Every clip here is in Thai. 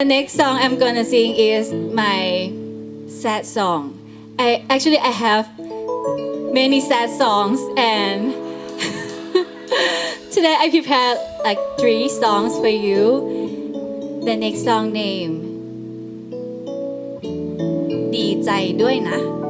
The next song I'm gonna sing is my sad song. I actually I have many sad songs and today I prepared like three songs for you. The next song name ดีใจด้วยนะ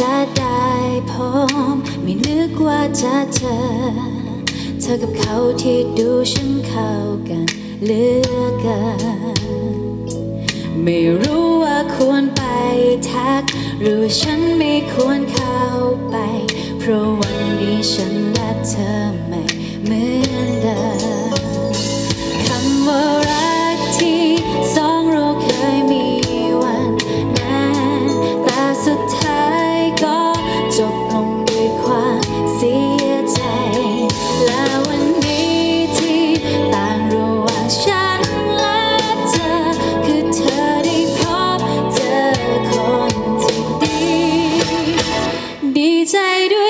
จะได้พบไม่นึกว่าจะเจอ เธอกับเขาที่ดูฉันเข้ากันเหลือเกินไม่รู้ว่าควรไปทัก หรือฉันไม่ควรเข้าไป เพราะวันนี้ฉันและเธอ inside